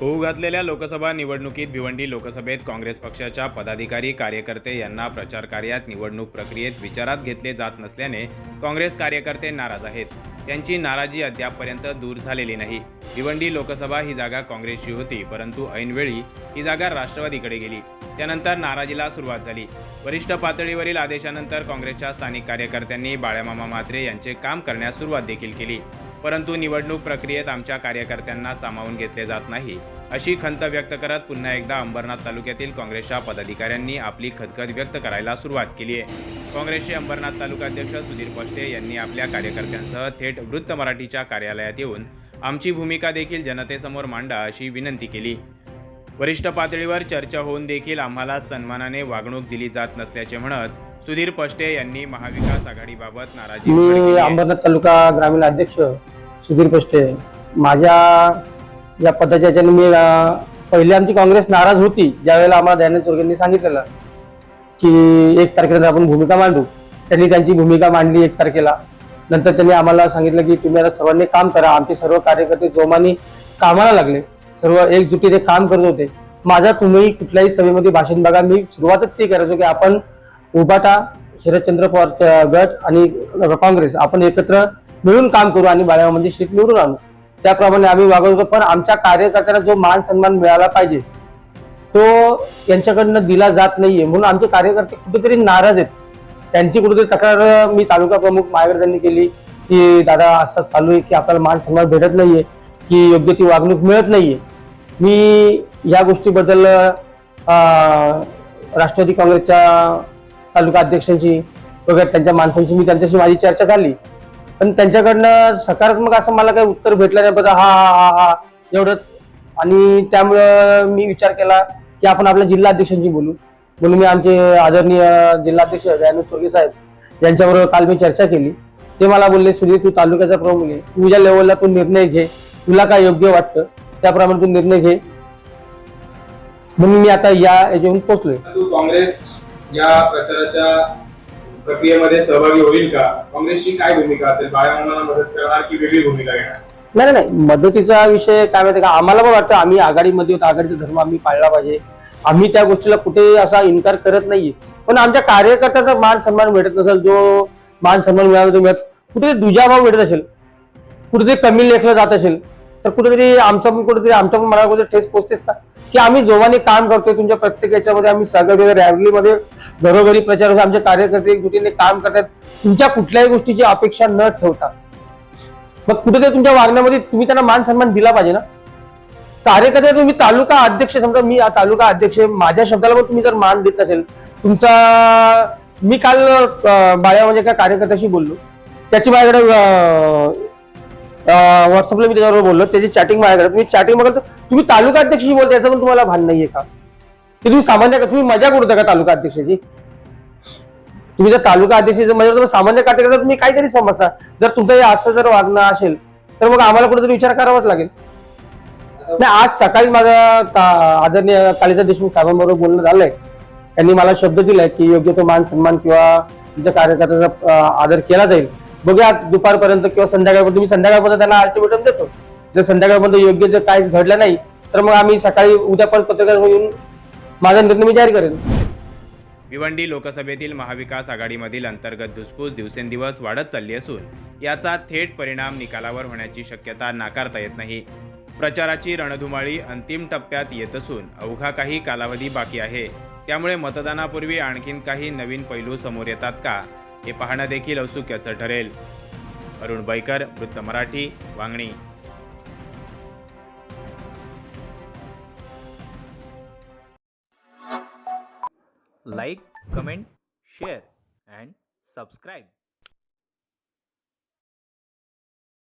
होऊ घातलेल्या लोकसभा निवडणुकीत भिवंडी लोकसभेत काँग्रेस पक्षाच्या पदाधिकारी कार्यकर्ते यांना प्रचार कार्यात निवडणूक प्रक्रियेत विचारात घेतले जात नसल्याने काँग्रेस कार्यकर्ते नाराज आहेत. त्यांची नाराजी अद्यापपर्यंत दूर झालेली नाही. भिवंडी लोकसभा ही जागा काँग्रेसची होती परंतु ऐनवेळी ही जागा राष्ट्रवादीकडे गेली. त्यानंतर नाराजीला सुरुवात झाली. वरिष्ठ पातळीवरील आदेशानंतर काँग्रेसच्या स्थानिक कार्यकर्त्यांनी बाळ्यामामा म्हात्रे यांचे काम करण्यास सुरुवात देखील केली. परंतु निवडणूक प्रक्रियेत आमच्या कार्यकर्त्यांना सामावून घेतले जात नाही अशी खंत व्यक्त करत पुन्हा एकदा अंबरनाथ तालुक्यातील काँग्रेसच्या पदाधिकाऱ्यांनी आपली खदखद व्यक्त करायला सुरुवात केली आहे. काँग्रेसचे अंबरनाथ तालुकाध्यक्ष सुधीर पष्टे यांनी आपल्या कार्यकर्त्यांसह थेट वृत्त मराठीच्या कार्यालयात येऊन आमची भूमिका देखील जनतेसमोर मांडा अशी विनंती केली. वरिष्ठ पातळीवर चर्चा होऊन देखील आम्हाला सन्मानाने वागणूक दिली जात नसल्याचे म्हणत सुधीर पष्टे यांनी महाविकास आघाडीबाबत नाराजी मी. अंबरनाथ तालुका ग्रामीण अध्यक्ष सुधीर पष्टे. माझ्या या पदाच्या याच्याने मी पहिली आमची काँग्रेस नाराज होती ज्यावेळेला आम्हाला दयानंद चौधरींनी सांगितलेलं की एक तारखेला आपण भूमिका मांडू. त्यांनी त्यांची भूमिका मांडली एक तारखेला. नंतर त्यांनी आम्हाला सांगितलं की तुम्ही आता सर्वांनी काम करा. आमचे सर्व कार्यकर्ते जोमाने कामाला लागले. सर्व एकजुटीने काम करत होते. माझा तुम्ही कुठल्याही सभेमध्ये भाषण बघा. मी सुरुवातच ते करायचो की आपण उबाटा शरदचंद्र पवार गट आणि काँग्रेस आपण एकत्र मिळून काम करू आणि बाळामध्ये म्हणजे सीट निवडून आणू. त्याप्रमाणे आम्ही वागत होतो. पण आमच्या कार्यकर्त्यांना जो मान सन्मान मिळाला पाहिजे तो यांच्याकडनं दिला जात नाहीये. म्हणून आमचे कार्यकर्ते कुठेतरी नाराज आहेत. त्यांची कुठेतरी तक्रार मी तालुका प्रमुख माझ्याकडे त्यांनी केली की दादा असं चालू आहे की आपल्याला मान सन्मान भेटत नाहीये की योग्य ती वागणूक मिळत नाहीये. मी या गोष्टीबद्दल राष्ट्रवादी काँग्रेसच्या तालुका अध्यक्षांशी वगैरे त्यांच्या माणसांशी मी त्यांच्याशी माझी चर्चा झाली. पण त्यांच्याकडनं सकारात्मक असं मला काही उत्तर भेटलं नाही बघा हा हा हा हा एवढंच. आणि त्यामुळं मी विचार केला की आपण आपल्या जिल्हा अध्यक्षांशी बोलू. म्हणून मी आमचे आदरणीय जिल्हाध्यक्ष दयानंद थोरगे साहेब यांच्याबरोबर काल मी चर्चा केली. ते मला बोलले सुधीर तू तालुक्याचा प्रमुख आहे. तुझ्या लेवलला तू निर्णय घे. तुला काय योग्य वाटतं? त्याप्रमाणे तू निर्णय घे. म्हणून मी आता या याच्यावरून पोहोचलोय. तू काँग्रेस या प्रचाराच्या प्रक्रियेमध्ये सहभागी होईल का? काँग्रेसची काय भूमिका असेल? बाळामामाला मदत करणार की वेगळी भूमिका घेणार? नाही नाही. मदतीचा विषय काय माहिती का? आम्हाला पण वाटतं आम्ही आघाडीमध्ये होतो. आघाडीचा धर्म आम्ही पाळला पाहिजे. आम्ही त्या गोष्टीला कुठे असा इन्कार करत नाहीये. पण आमच्या कार्यकर्त्याचा मान सन्मान भेटत नसेल जो मान सन्मान मिळाला तो मिळत कुठेतरी दुजाभाव भेटत असेल. कुठेतरी कमी लेखलं जात असेल. तर कुठेतरी आमचं पण कुठेतरी आमच्या पण मनाला कुठेतरी ठेस पोचतेच ना. की आम्ही जोमाने काम करतोय तुमच्या प्रत्येक याच्यामध्ये आम्ही सगळं रॅलीमध्ये घरोघरी प्रचार होतो आमचे कार्यकर्ते एकजुटीने काम करतात. तुमच्या कुठल्याही गोष्टीची अपेक्षा न ठेवता. मग कुठेतरी तुमच्या वागण्यामध्ये तुम्ही त्यांना मान सन्मान दिला पाहिजे ना? कार्यकर्ते तुम्ही तालुका अध्यक्ष समजा मी तालुका अध्यक्ष माझ्या शब्दाला पण तुम्ही जर मान देत असेल तुमचा मी काल बाळ्या म्हणजे एका कार्यकर्त्याशी बोललो. त्याची माझ्याकडे व्हॉट्सअपला मी त्याच्याबरोबर बोललो. त्याची चॅटिंग माझ्याकडे तुम्ही चॅटिंग बघाल तर तुम्ही तालुका अध्यक्षशी बोलता याचं पण तुम्हाला भान नाहीये का? ते तुम्ही सामान्य का तुम्ही मजा करता का तालुका अध्यक्षाची तुम्ही जर तालुका अध्यक्ष म्हणजे सामान्य कार्यकर्ता तुम्ही काहीतरी समजता. जर तुमचं हे असं जर वागणं असेल तर मग आम्हाला कुठेतरी विचार करावाच लागेल. नाही आज सकाळी माझा आदरणीय कालिदा देशमुख साहेबांबरोबर बोलणं झालंय. त्यांनी मला शब्द दिलाय की योग्य तो मान सन्मान किंवा तुमच्या कार्यकर्त्याचा आदर केला जाईल. बघूया दुपारपर्यंत किंवा संध्याकाळपर्यंत. मी संध्याकाळपर्यंत त्यांना अल्टिमेटम देतो. जर संध्याकाळपर्यंत योग्य जर काहीच घडलं नाही तर मग आम्ही सकाळी उद्या पण पत्रकार येऊन माझा निर्णय मी जाहीर करेन. भिवंडी लोकसभेतील महाविकास आघाडीमधील अंतर्गत धुसफूस दिवसेंदिवस वाढत चालली असून याचा थेट परिणाम निकालावर होण्याची शक्यता नाकारता येत नाही. प्रचाराची रणधुमाळी अंतिम टप्प्यात येत असून अवघा काही कालावधी बाकी आहे. त्यामुळे मतदानापूर्वी आणखीन काही नवीन पैलू समोर येतात का? हे पाहणं देखील औत्सुक्याचं ठरेल. अरुण बैकर वृत्त Marathi Vangani. Like comment share and subscribe.